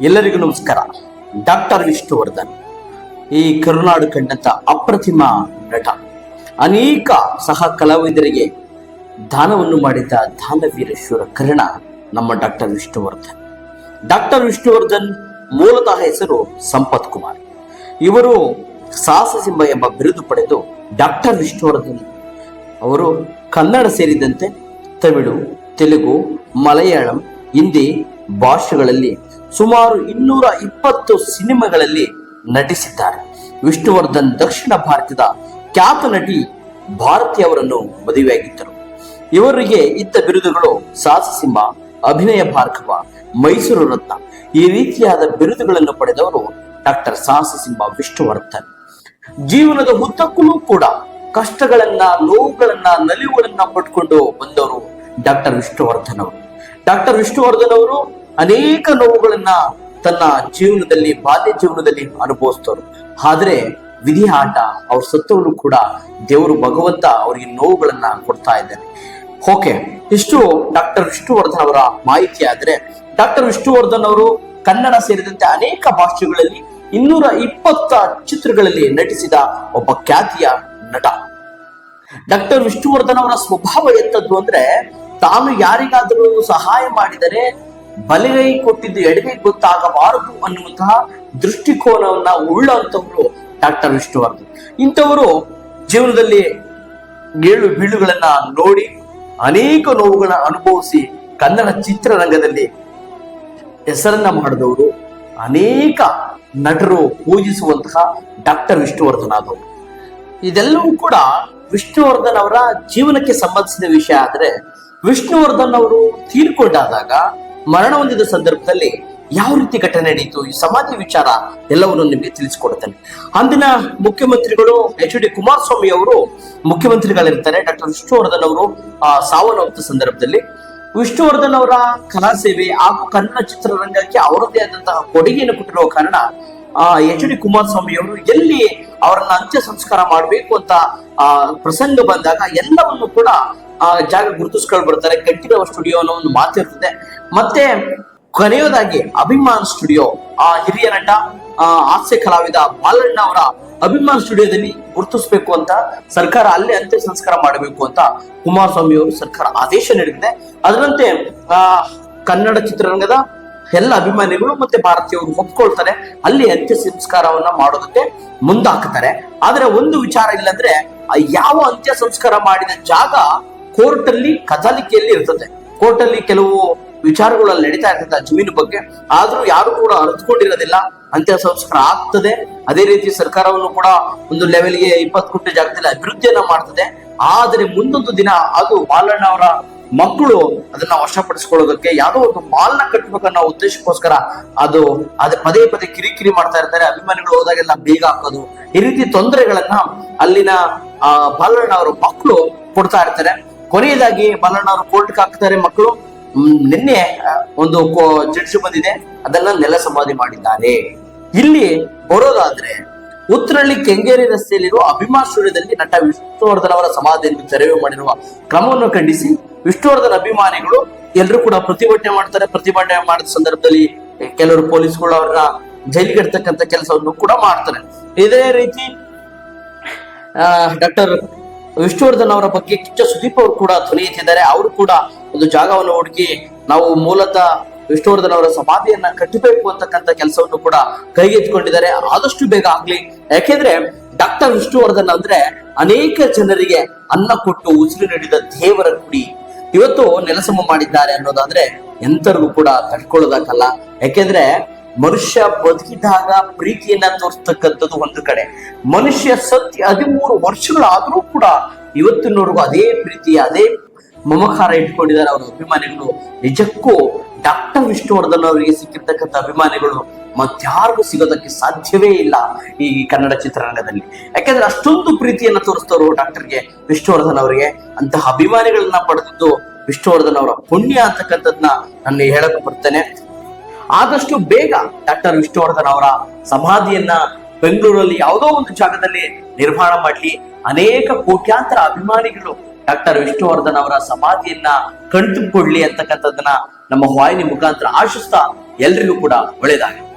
ಎಲ್ಲರಿಗೂ ನಮಸ್ಕಾರ. ಡಾಕ್ಟರ್ ವಿಷ್ಣುವರ್ಧನ್, ಈ ಕರುನಾಡು ಕಂಡಂತ ಅಪ್ರತಿಮ ನಟ. ಅನೇಕ ಸಹ ಕಲಾವಿದರಿಗೆ ದಾನವನ್ನು ಮಾಡಿದ ದಾನವೀರೇಶ್ವರ ಕರ್ಣ ನಮ್ಮ ಡಾಕ್ಟರ್ ವಿಷ್ಣುವರ್ಧನ್. ಡಾಕ್ಟರ್ ವಿಷ್ಣುವರ್ಧನ್ ಮೂಲತಃ ಹೆಸರು ಸಂಪತ್ ಕುಮಾರ್. ಇವರು ಸಾಹಸಸಿಂಹ ಎಂಬ ಬಿರುದು ಪಡೆದು ಡಾಕ್ಟರ್ ವಿಷ್ಣುವರ್ಧನ್ ಅವರು ಕನ್ನಡ ಸೇರಿದಂತೆ ತಮಿಳು, ತೆಲುಗು, ಮಲಯಾಳಂ, ಹಿಂದಿ ಭಾಷೆಗಳಲ್ಲಿ ಸುಮಾರು ಇನ್ನೂರ ಇಪ್ಪತ್ತು ಸಿನಿಮಾಗಳಲ್ಲಿ ನಟಿಸಿದ್ದಾರೆ. ವಿಷ್ಣುವರ್ಧನ್ ದಕ್ಷಿಣ ಭಾರತದ ಖ್ಯಾತ ನಟಿ ಭಾರತಿ ಅವರನ್ನು ಮದುವೆಯಾಗಿದ್ದರು. ಇವರಿಗೆ ಇದ್ದ ಬಿರುದುಗಳು ಸಾಹಸಸಿಂಹ ಅಭಿನಯ ಭಾರ್ಗವ, ಮೈಸೂರು ರತ್ನ. ಈ ರೀತಿಯಾದ ಬಿರುದುಗಳನ್ನು ಪಡೆದವರು ಡಾಕ್ಟರ್ ಸಾಹಸಸಿಂಹ ವಿಷ್ಣುವರ್ಧನ್. ಜೀವನದ ಉದ್ದಕ್ಕೂ ಕೂಡ ಕಷ್ಟಗಳನ್ನ, ನೋವುಗಳನ್ನ, ನಲಿವುಗಳನ್ನ ಪಟ್ಕೊಂಡು ಬಂದವರು ಡಾಕ್ಟರ್ ವಿಷ್ಣುವರ್ಧನ್ ಅವರು. ಡಾಕ್ಟರ್ ವಿಷ್ಣುವರ್ಧನ್ ಅವರು ಅನೇಕ ನೋವುಗಳನ್ನ ತನ್ನ ಜೀವನದಲ್ಲಿ, ಬಾಲ್ಯ ಜೀವನದಲ್ಲಿ ಅನುಭವಿಸ್ತವ್ರು. ಆದ್ರೆ ವಿಧಿ ಆಟ, ಅವ್ರ ಸತ್ತವರು ಕೂಡ ದೇವರು ಭಗವಂತ ಅವರಿಗೆ ನೋವುಗಳನ್ನ ಕೊಡ್ತಾ ಇದ್ದಾರೆ. ಓಕೆ ಇಷ್ಟು ಡಾಕ್ಟರ್ ವಿಷ್ಣುವರ್ಧನ್ ಅವರ ಮಾಹಿತಿ ಆದ್ರೆ, ಡಾಕ್ಟರ್ ವಿಷ್ಣುವರ್ಧನ್ ಅವರು ಕನ್ನಡ ಸೇರಿದಂತೆ ಅನೇಕ ಭಾಷೆಗಳಲ್ಲಿ ಇನ್ನೂರ ಇಪ್ಪತ್ತ ಚಿತ್ರಗಳಲ್ಲಿ ನಟಿಸಿದ ಒಬ್ಬ ಖ್ಯಾತಿಯ ನಟ. ಡಾಕ್ಟರ್ ವಿಷ್ಣುವರ್ಧನ್ ಅವರ ಸ್ವಭಾವ ಎಂತದ್ದು ಅಂದ್ರೆ, ತಾನು ಯಾರಿಗಾದರೂ ಸಹಾಯ ಮಾಡಿದರೆ ಬಲಗೈ ಕೊಟ್ಟಿದ್ದು ಎಡಗೈ ಗೊತ್ತಾಗಬಾರದು ಅನ್ನುವಂತಹ ದೃಷ್ಟಿಕೋನವನ್ನ ಉಳ್ಳಂತವರು ಡಾಕ್ಟರ್ ವಿಷ್ಣುವರ್ಧನ್. ಇಂಥವರು ಜೀವನದಲ್ಲಿ ಏಳು ಬೀಳುಗಳನ್ನ ನೋಡಿ ಅನೇಕ ನೋವುಗಳನ್ನ ಅನುಭವಿಸಿ ಕನ್ನಡ ಚಿತ್ರರಂಗದಲ್ಲಿ ಹೆಸರನ್ನ ಮಾಡಿದವರು, ಅನೇಕ ನಟರು ಪೂಜಿಸುವಂತಹ ಡಾಕ್ಟರ್ ವಿಷ್ಣುವರ್ಧನ್ ಆದವರು. ಇದೆಲ್ಲವೂ ಕೂಡ ವಿಷ್ಣುವರ್ಧನ್ ಅವರ ಜೀವನಕ್ಕೆ ಸಂಬಂಧಿಸಿದ ವಿಷಯ. ಆದರೆ ವಿಷ್ಣುವರ್ಧನ್ ಅವರು ತೀರ್ಕೊಂಡಾದಾಗ ಮರಣ ಹೊಂದಿದ ಸಂದರ್ಭದಲ್ಲಿ ಯಾವ ರೀತಿ ಘಟನೆ ನಡೆಯಿತು ಈ ಸಮಾಧಿ ವಿಚಾರ ಎಲ್ಲವನ್ನು ನಿಮಗೆ ತಿಳಿಸಿಕೊಡುತ್ತೇನೆ ಅಂದಿನ ಮುಖ್ಯಮಂತ್ರಿಗಳು ಎಚ್ ಡಿ ಕುಮಾರಸ್ವಾಮಿ ಅವರು ಮುಖ್ಯಮಂತ್ರಿಗಳಿರ್ತಾರೆ ಡಾಕ್ಟರ್ ವಿಷ್ಣುವರ್ಧನ್ ಅವರು ಆ, ಸಾವನ್ನಪ್ಪಿದ ಸಂದರ್ಭದಲ್ಲಿ. ವಿಷ್ಣುವರ್ಧನ್ ಅವರ ಕಲಾ ಸೇವೆ ಹಾಗೂ ಕನ್ನಡ ಚಿತ್ರರಂಗಕ್ಕೆ ಅವರದೇ ಆದಂತಹ ಕೊಡುಗೆಯನ್ನು ಕೊಟ್ಟಿರುವ ಕಾರಣ ಆ ಎಚ್ ಡಿ ಕುಮಾರಸ್ವಾಮಿ ಅವರು ಎಲ್ಲಿ ಅವರನ್ನ ಅಂತ್ಯ ಸಂಸ್ಕಾರ ಮಾಡಬೇಕು ಅಂತ, ಆ, ಪ್ರಸಂಗ ಬಂದಾಗ ಎಲ್ಲವನ್ನು ಕೂಡ, ಆ, ಜಾಗ ಗುರುತಿಸ್ಕೊಂಡು ಬರ್ತಾರೆ ಕಂಠೀರವ ಸ್ಟುಡಿಯೋ ಅನ್ನೋ ಒಂದು ಮಾತಿರ್ತದೆ ಮತ್ತೆ ಕೊನೆಯದಾಗಿ ಅಭಿಮಾನ್ ಸ್ಟುಡಿಯೋ, ಆ ಹಿರಿಯ ನಟ ಹಾಸ್ಯ ಕಲಾವಿದ ಬಾಲಣ್ಣ ಅವರ ಅಭಿಮಾನ್ ಸ್ಟುಡಿಯೋದಲ್ಲಿ ಗುರುತಿಸ್ಬೇಕು ಅಂತ ಸರ್ಕಾರ ಅಲ್ಲೇ ಅಂತ್ಯ ಸಂಸ್ಕಾರ ಮಾಡಬೇಕು ಅಂತ ಕುಮಾರಸ್ವಾಮಿ ಅವರು ಸರ್ಕಾರ ಆದೇಶ ನೀಡಿದೆ ಅದರಂತೆ ಕನ್ನಡ ಚಿತ್ರರಂಗದ ಎಲ್ಲ ಅಭಿಮಾನಿಗಳು ಮತ್ತೆ ಭಾರತೀಯರು ಒಪ್ಕೊಳ್ತಾರೆ. ಅಲ್ಲಿ ಅಂತ್ಯ ಸಂಸ್ಕಾರವನ್ನ ಮಾಡೋದಕ್ಕೆ ಮುಂದಾಕ್ತಾರೆ ಆದ್ರೆ ಒಂದು ವಿಚಾರ ಇಲ್ಲಂದ್ರೆ ಯಾವ ಅಂತ್ಯ ಸಂಸ್ಕಾರ ಮಾಡಿದ ಜಾಗ ಕೋರ್ಟ್ ಅಲ್ಲಿ ಕದಲಿಕೆಯಲ್ಲಿ ಇರ್ತದೆ. ಕೋರ್ಟ್ ಅಲ್ಲಿ ಕೆಲವು ವಿಚಾರಗಳಲ್ಲಿ ನಡೀತಾ ಇರ್ತದೆ ಜಮೀನು ಬಗ್ಗೆ. ಆದ್ರೂ ಯಾರು ಕೂಡ ಅರ್ಥಕೊಂಡಿರೋದಿಲ್ಲ ಅಂತ್ಯ ಸಂಸ್ಕಾರ ಆಗ್ತದೆ. ಅದೇ ರೀತಿ ಸರ್ಕಾರವನ್ನು ಕೂಡ ಒಂದು ಲೆವೆಲ್ಗೆ ಇಪ್ಪತ್ತು ಕೋಟಿ ಜಾಗದಲ್ಲಿ ಅಭಿವೃದ್ಧಿಯನ್ನ ಮಾಡ್ತದೆ. ಆದರೆ ಮುಂದೊಂದು ದಿನ ಅದು ಬಾಲಣ್ಣ ಅವರ ಮಕ್ಕಳು ಅದನ್ನ ವಶಪಡಿಸ್ಕೊಳ್ಳೋದಕ್ಕೆ ಯಾವುದೋ ಒಂದು ಮಾಲ್ನ ಕಟ್ಟಬೇಕನ್ನೋ ಉದ್ದೇಶಕ್ಕೋಸ್ಕರ ಅದು ಅದು ಪದೇ ಪದೇ ಕಿರಿಕಿರಿ ಮಾಡ್ತಾ ಇರ್ತಾರೆ. ಅಭಿಮಾನಿಗಳು ಹೋದಾಗೆಲ್ಲ ಬೇಗ ಹಾಕೋದು. ಈ ರೀತಿ ತೊಂದರೆಗಳನ್ನ ಅಲ್ಲಿನ, ಆ, ಬಾಲಣ್ಣ ಮಕ್ಕಳು ಕೊಡ್ತಾ ಇರ್ತಾರೆ. ಕೊನೆಯದಾಗಿ ಬಾಲಣ್ಣ ಅವರು ಕೋರ್ಟ್ಗೆ ಹಾಕ್ತಾರೆ ಮಕ್ಕಳು. ನಿನ್ನೆ ಒಂದು ಜಡ್ಜ್ ಬಂದಿದೆ. ಅದನ್ನ ನೆಲ ಸಮಾಧಿ ಮಾಡಿದ್ದಾರೆ. ಇಲ್ಲಿ ಬರೋದಾದ್ರೆ ಉತ್ತರಳ್ಳಿ ಕೆಂಗೇರಿ ರಸ್ತೆಯಲ್ಲಿರುವ ಅಭಿಮಾನ್ ಸ್ಟುಡಿಯೋದಲ್ಲಿ ನಟ ವಿಷ್ಣುವರ್ಧನ್ ಅವರ ಸಮಾಧಿಯನ್ನು ತೆರವು ಮಾಡಿರುವ ಕ್ರಮವನ್ನು ಖಂಡಿಸಿ ವಿಷ್ಣುವರ್ಧನ್ ಅಭಿಮಾನಿಗಳು ಎಲ್ಲರೂ ಕೂಡ ಪ್ರತಿಭಟನೆ ಮಾಡ್ತಾರೆ. ಪ್ರತಿಭಟನೆ ಮಾಡಿದ ಸಂದರ್ಭದಲ್ಲಿ ಕೆಲವರು ಪೊಲೀಸ್ಗಳು ಅವ್ರನ್ನ ಜೈಲಿಗೆ ಇಡ್ತಕ್ಕಂಥ ಕೆಲಸವನ್ನು ಕೂಡ ಮಾಡ್ತಾರೆ. ಇದೇ ರೀತಿ ಡಾಕ್ಟರ್ ವಿಷ್ಣುವರ್ಧನ್ ಅವರ ಬಗ್ಗೆ ಕಿಚ್ಚ ಸುದೀಪ್ ಅವರು ಕೂಡ ಧ್ವನಿ ಅವರು ಕೂಡ ಒಂದು ಜಾಗವನ್ನು ಹುಡುಕಿ ನಾವು ಮೂಲತಃ ವಿಷ್ಣುವರ್ಧನ್ ಅವರ ಸಮಾಧಿಯನ್ನ ಕಟ್ಟಬೇಕು ಅಂತಕ್ಕಂಥ ಕೆಲಸವನ್ನು ಕೂಡ ಕೈಗೆತ್ತಿಕೊಂಡಿದ್ದಾರೆ. ಆದಷ್ಟು ಬೇಗ ಆಗ್ಲಿ. ಯಾಕೆಂದ್ರೆ ಡಾಕ್ಟರ್ ವಿಷ್ಣುವರ್ಧನ್ ಅಂದ್ರೆ ಅನೇಕ ಜನರಿಗೆ ಅನ್ನ ಕೊಟ್ಟು ಉಸಿರು ನೀಡಿದ ದೇವರ ಕುಡಿ ಇವತ್ತು ನೆಲಸಮ ಮಾಡಿದ್ದಾರೆ ಅನ್ನೋದಾದ್ರೆ ಎಂತರಿಗೂ ಕೂಡ ತಡ್ಕೊಳ್ಳೋದಕ್ಕಲ್ಲ ಯಾಕೆಂದ್ರೆ ಮನುಷ್ಯ ಬದುಕಿದಾಗ ಪ್ರೀತಿಯನ್ನ ತೋರಿಸ್ತಕ್ಕಂಥದ್ದು ಒಂದು ಕಡೆ. ಮನುಷ್ಯ ಸತ್ಯ ಹದಿಮೂರು ವರ್ಷಗಳಾದ್ರೂ ಕೂಡ ಇವತ್ತಿನವರೆಗೂ ಅದೇ ಪ್ರೀತಿ, ಅದೇ ಮಮಕಾರ ಇಟ್ಕೊಂಡಿದ್ದಾರೆ ಅವರ ಅಭಿಮಾನಿಗಳು. ನಿಜಕ್ಕೂ ಡಾಕ್ಟರ್ ವಿಷ್ಣುವರ್ಧನ್ ಅವರಿಗೆ ಸಿಕ್ಕಿರ್ತಕ್ಕಂಥ ಅಭಿಮಾನಿಗಳು ಮತ್ಯಾರಿಗೂ ಸಿಗೋದಕ್ಕೆ ಸಾಧ್ಯವೇ ಇಲ್ಲ ಈ ಕನ್ನಡ ಚಿತ್ರರಂಗದಲ್ಲಿ. ಯಾಕೆಂದ್ರೆ ಅಷ್ಟೊಂದು ಪ್ರೀತಿಯನ್ನ ತೋರಿಸ್ತವರು ಡಾಕ್ಟರ್ಗೆ ವಿಷ್ಣುವರ್ಧನ್ ಅವರಿಗೆ. ಅಂತಹ ಅಭಿಮಾನಿಗಳನ್ನ ಪಡೆದಿದ್ದು ವಿಷ್ಣುವರ್ಧನ್ ಅವರ ಪುಣ್ಯ ಅಂತಕ್ಕಂಥದ್ನ ನಾನು ಹೇಳಕ್ ಬರ್ತೇನೆ. ಆದಷ್ಟು ಬೇಗ ಡಾಕ್ಟರ್ ವಿಷ್ಣುವರ್ಧನ್ ಅವರ ಸಮಾಧಿಯನ್ನ ಬೆಂಗಳೂರಲ್ಲಿ ಯಾವುದೋ ಒಂದು ಜಾಗದಲ್ಲಿ ನಿರ್ಮಾಣ ಮಾಡಲಿ. ಅನೇಕ ಕೋಟ್ಯಾಂತರ ಅಭಿಮಾನಿಗಳು ಡಾಕ್ಟರ್ ವಿಷ್ಣುವರ್ಧನ್ ಅವರ ಸಮಾಧಿಯನ್ನ ಕಣ್ತುಕೊಳ್ಳಿ ಅಂತಕ್ಕಂಥದ್ದನ್ನ ನಮ್ಮ ವಾಹಿನಿ ಮುಖಾಂತರ ಆಶಿಸ್ತಾ ಎಲ್ರಿಗೂ ಕೂಡ ಒಳ್ಳೇದಾಗಲಿ